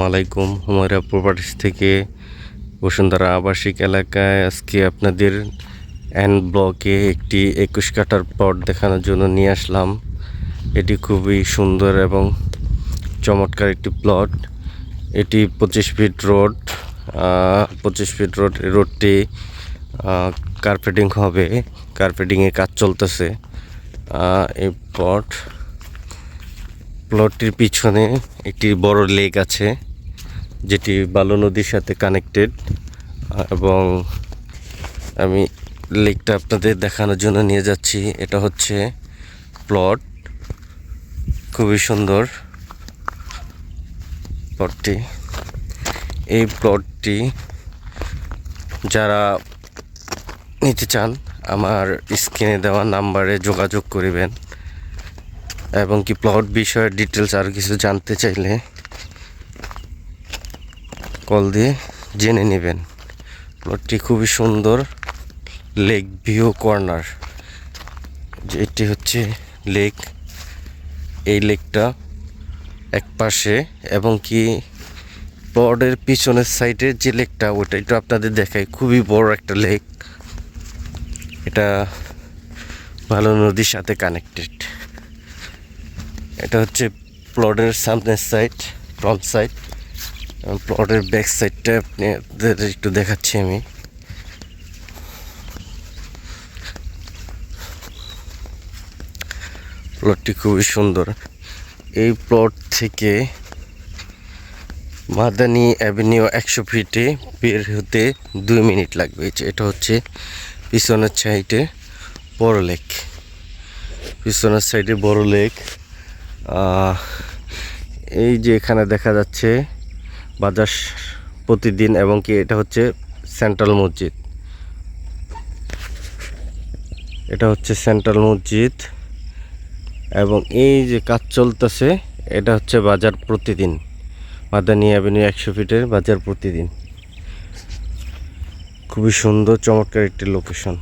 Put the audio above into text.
আসসালামু আলাইকুম হুমায়রা প্রপার্টিস থেকে বসুন্ধরা আবাসিক এলাকায় আজকে আপনাদের এন ব্লকে একটি একুশ কাটার প্লট দেখানোর জন্য নিয়ে আসলাম। এটি খুবই সুন্দর এবং চমৎকার একটি প্লট। এটি পঁচিশ ফিট রোড পঁচিশ ফিট রোড, রোডটি কার্পেটিং হবে কার্পেটিংয়ের কাজ চলতেছে এই প্লট। প্লটটির পিছনে একটি বড় লেক আছে। যেটি বালু নদীর সাথে কানেক্টেড এবং আমি লেকটা আপনাদের দেখানোর জন্য নিয়ে যাচ্ছি। এটা হচ্ছে প্লট খুবই সুন্দর প্লটটি এই প্লটটি যারা নিতে চান, আমার স্ক্রিনে দেওয়া নাম্বারে যোগাযোগ করিবেন। এবং কি প্লট বিষয়ে ডিটেলস আর কিছু জানতে চাইলে কল দিয়ে জেনে নেবেন। প্লটটি খুবই সুন্দর। লেক ভিউ কর্নার এটি হচ্ছে লেক এই লেকটা এক পাশে এবং কি প্লটের পিছনের সাইডের যে লেকটা ওটা একটু আপনাদের দেখাই। খুবই বড় একটা লেক এটা ভালো নদীর সাথে কানেক্টেড এটা হচ্ছে প্লটের সামনের সাইড ফ্রন্ট সাইড প্লটের ব্যাক সাইডটা আপনাদের একটু দেখাচ্ছি আমি। প্লটটি খুবই সুন্দর। এই প্লট থেকে মাদানি অ্যাভিনিউ একশো ফিটে বের হতে দুই মিনিট লাগবে। এটা হচ্ছে পিছনের সাইডে বড় লেক। পিছনের সাইডে বড় লেক। এই যে এখানে দেখা যাচ্ছে বাজার প্রতিদিন এবং কি এটা হচ্ছে সেন্ট্রাল মসজিদ। এটা হচ্ছে সেন্ট্রাল মসজিদ এবং এই যে কাজ চলতেছে, এটা হচ্ছে বাজার প্রতিদিন। মাদানি অ্যাভিনিউ একশো ফিটের বাজার প্রতিদিন। খুবই সুন্দর, চমৎকার একটি লোকেশন